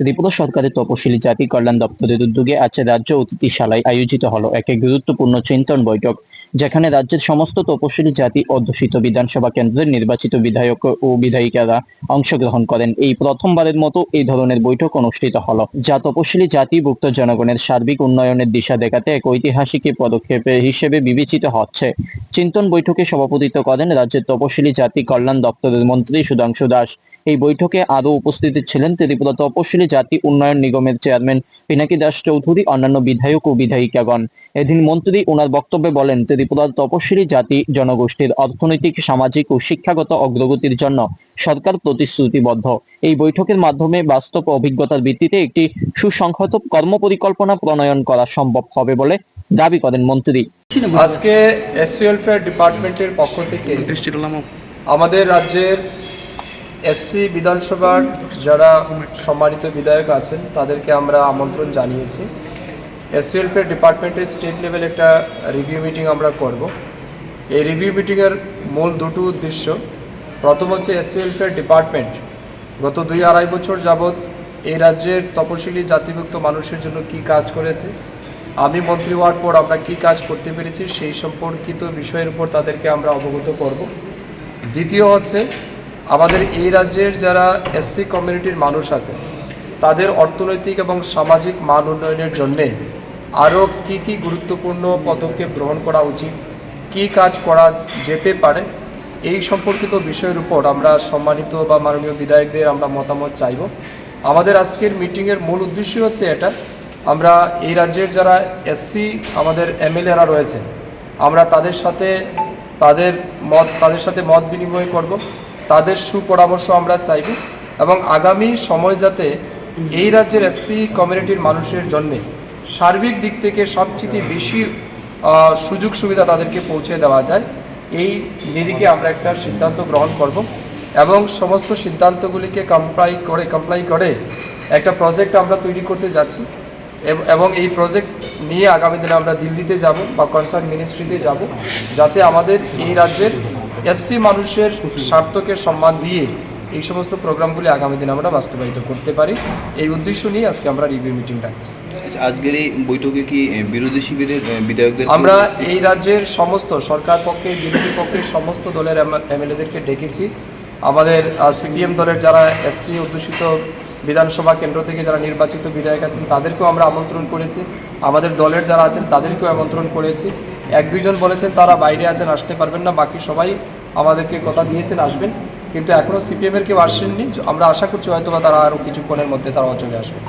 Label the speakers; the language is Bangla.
Speaker 1: ত্রিপুরা সরকারের তপশিলি জাতি কল্যাণ দপ্তরের উদ্যোগে আজ রাজ্য অতিথিশালায় আয়োজিত হলো এক গুরুত্বপূর্ণ চিন্তন বৈঠক, যেখানে রাজ্যের সমস্ত তপশিলি জাতি অধ্যুষিত বিধানসভা কেন্দ্রের নির্বাচিত বিধায়ক ও বিধায়িকারা অংশগ্রহণ করেন। এই প্রথমবারের মতো এই ধরনের বৈঠক অনুষ্ঠিত হলো, যা তপশিলি জাতিভুক্ত জনগণের সার্বিক উন্নয়নের দিশা দেখাতে এক ঐতিহাসিক পদক্ষেপ হিসেবে বিবেচিত হচ্ছে। চিন্তন বৈঠকে সভাপতিত্ব করেন রাজ্যের তপশিলি জাতি কল্যাণ দপ্তরের মন্ত্রী সুধাংশু দাস। এই বৈঠকে আরও উপস্থিত ছিলেন ত্রিপুরা তপশিলি জাতি উন্নয়ন নিগমের চেয়ারম্যান পিনাকি দাস চৌধুরী অন্যান্য বিধায়ক ও বিধায়িকাগণ। এদিন মন্ত্রী ওনার বক্তব্যে বলেন ত্রিপুরার তপশিলি জাতি জনগোষ্ঠীর অর্থনৈতিক সামাজিক ও শিক্ষাগত অগ্রগতির জন্য সরকার প্রতিশ্রুতিবদ্ধ। এই বৈঠকের মাধ্যমে বাস্তব অভিজ্ঞতার ভিত্তিতে একটি সুসংহত কর্মপরিকল্পনা প্রণয়ন করা সম্ভব হবে বলে দাবি করেন মন্ত্রী।
Speaker 2: আজকে এসসি ওয়েলফেয়ার ডিপার্টমেন্টের পক্ষ থেকে আমাদের রাজ্যের এসসি বিধানসভার যারা সম্মানিত বিধায়ক আছেন, তাদেরকে আমরা আমন্ত্রণ জানিয়েছি। এসসি ওয়েলফেয়ার ডিপার্টমেন্টের স্টেট লেভেল একটা রিভিউ মিটিং আমরা করব। এই রিভিউ মিটিংয়ের মূল দুটো উদ্দেশ্য, প্রথম হচ্ছে এসসি ওয়েলফেয়ার ডিপার্টমেন্ট গত দুই আড়াই বছর যাবৎ এই রাজ্যের তপশিলি জাতিভুক্ত মানুষের জন্য কি কাজ করেছে, আমি মন্ত্রী হওয়ার পর আমরা কি কাজ করতে পেরেছি, সেই সম্পর্কিত বিষয়ের উপর তাদেরকে আমরা অবগত করব। দ্বিতীয় হচ্ছে আমাদের এই রাজ্যের যারা এসসি কমিউনিটির মানুষ আছে, তাদের অর্থনৈতিক এবং সামাজিক মান উন্নয়নের জন্যে আরও কী কী গুরুত্বপূর্ণ পদক্ষেপ গ্রহণ করা উচিত, কী কাজ করা যেতে পারে, এই সম্পর্কিত বিষয়ের উপর আমরা সম্মানিত বা মাননীয় বিধায়কদের আমরা মতামত চাইব। আমাদের আজকের মিটিংয়ের মূল উদ্দেশ্য হচ্ছে এটা, আমরা এই রাজ্যের যারা এসসি আমাদের এমএলএরা রয়েছে, আমরা তাদের সাথে, তাদের মত, তাদের সাথে মত বিনিময় করব। তাদের সুপরামর্শ আমরা চাইব এবং আগামী সময় যাতে এই রাজ্যের এসসি কমিউনিটির মানুষের জন্যে সার্বিক দিক থেকে সবচেয়ে বেশি সুযোগ সুবিধা তাদেরকে পৌঁছে দেওয়া যায়, এই নিরিখে আমরা একটা সিদ্ধান্ত গ্রহণ করব এবং সমস্ত সিদ্ধান্তগুলিকে কমপ্লাই করে কমপ্লাই করে একটা প্রজেক্ট আমরা তৈরি করতে যাচ্ছি এবং এই প্রজেক্ট নিয়ে আগামী দিনে আমরা দিল্লিতে যাব বা কনসার্ন মিনিস্ট্রিতে যাব, যাতে আমাদের এই রাজ্যের এসসি মানুষের স্বার্থকে সম্মান দিয়ে এই সমস্ত প্রোগ্রামগুলি আগামী দিনে আমরা বাস্তবায়িত করতে পারি। এই উদ্দেশ্য নিয়ে আজকে আমরা রিভিউ মিটিং ডাকছি।
Speaker 3: আচ্ছা, আজকের এই বৈঠকে কি বিরোধী শিবিরের বিধায়কদের
Speaker 2: আমরা এই রাজ্যের সমস্ত সরকার পক্ষে বিরোধী পক্ষের সমস্ত দলের এমএলএদেরকে ডেকেছি। আমাদের সিপিএম দলের যারা এসসি অধ্যুষিত বিধানসভা কেন্দ্র থেকে যারা নির্বাচিত বিধায়ক আছেন তাদেরকেও আমরা আমন্ত্রণ করেছি। আমাদের দলের যারা আছেন তাদেরকেও আমন্ত্রণ করেছি। এক দুইজন বলেছেন তারা বাইরে আছেন আসতে পারবেন না। বাকি সবাই আমাদেরকে কথা দিয়েছেন, আসবেন। কিন্তু এখনও সিপিএমের কেউ আসেননি। আমরা আশা করছি হয়তো তারা আরও কিছুক্ষণের মধ্যে তারাও চলে আসবে।